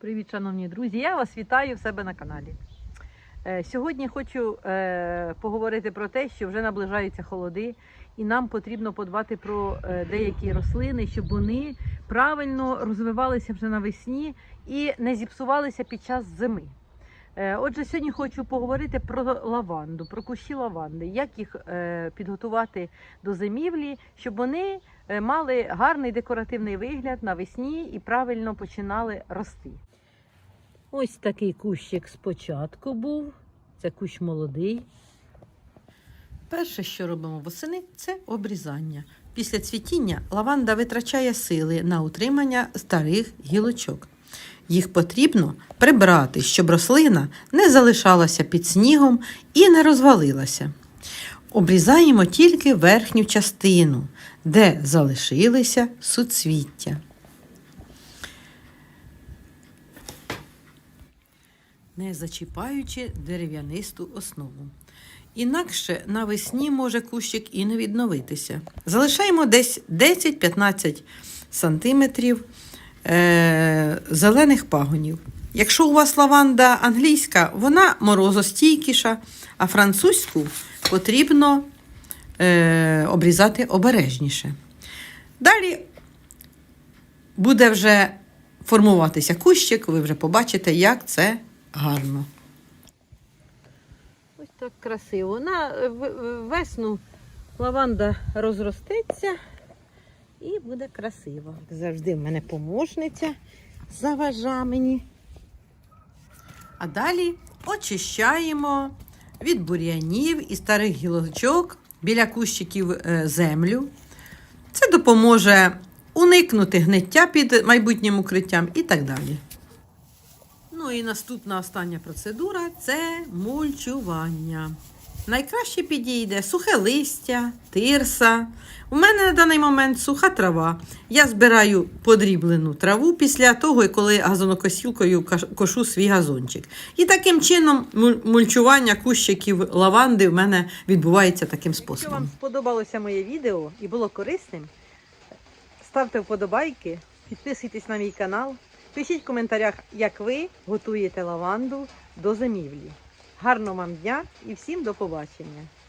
Привіт, шановні друзі! Я вас вітаю в себе на каналі. Е, Сьогодні хочу е, поговорити про те, що вже наближаються холоди, і нам потрібно подбати про е, деякі рослини, щоб вони правильно розвивалися вже навесні і не зіпсувалися під час зими. Е, Отже, сьогодні хочу поговорити про лаванду, про кущі лаванди, як їх е, підготувати до зимівлі, щоб вони е, мали гарний декоративний вигляд навесні і правильно починали рости. Ось такий кущик спочатку був. Це кущ молодий. Перше, що робимо восени, це обрізання. Після цвітіння лаванда витрачає сили на утримання старих гілочок. Їх потрібно прибрати, щоб рослина не залишалася під снігом і не розвалилася. Обрізаємо тільки верхню частину, де залишилися суцвіття. не зачіпаючи дерев'янисту основу. Інакше навесні може кущик і не відновитися. Залишаємо десь 10-15 сантиметрів е- зелених пагонів. Якщо у вас лаванда англійська, вона морозостійкіша, а французьку потрібно е- обрізати обережніше. Далі буде вже формуватися кущик, ви вже побачите, як це гарно. Ось так красиво. На весну лаванда розростеться і буде красиво. Завжди в мене помощниця заважа мені. А далі очищаємо від бур'янів і старих гілочок біля кущиків е, землю. Це допоможе уникнути гниття під майбутнім укриттям і так далі. Ну і наступна остання процедура це мульчування. Найкраще підійде сухе листя, тирса. У мене на даний момент суха трава. Я збираю подріблену траву після того, коли газонокосілкою кошу свій газончик. І таким чином мульчування кущиків лаванди в мене відбувається таким способом. Якщо вам сподобалося моє відео і було корисним, ставте вподобайки, підписуйтесь на мій канал, пишіть в коментарях, як ви готуєте лаванду до зимівлі. Гарного вам дня і всім до побачення!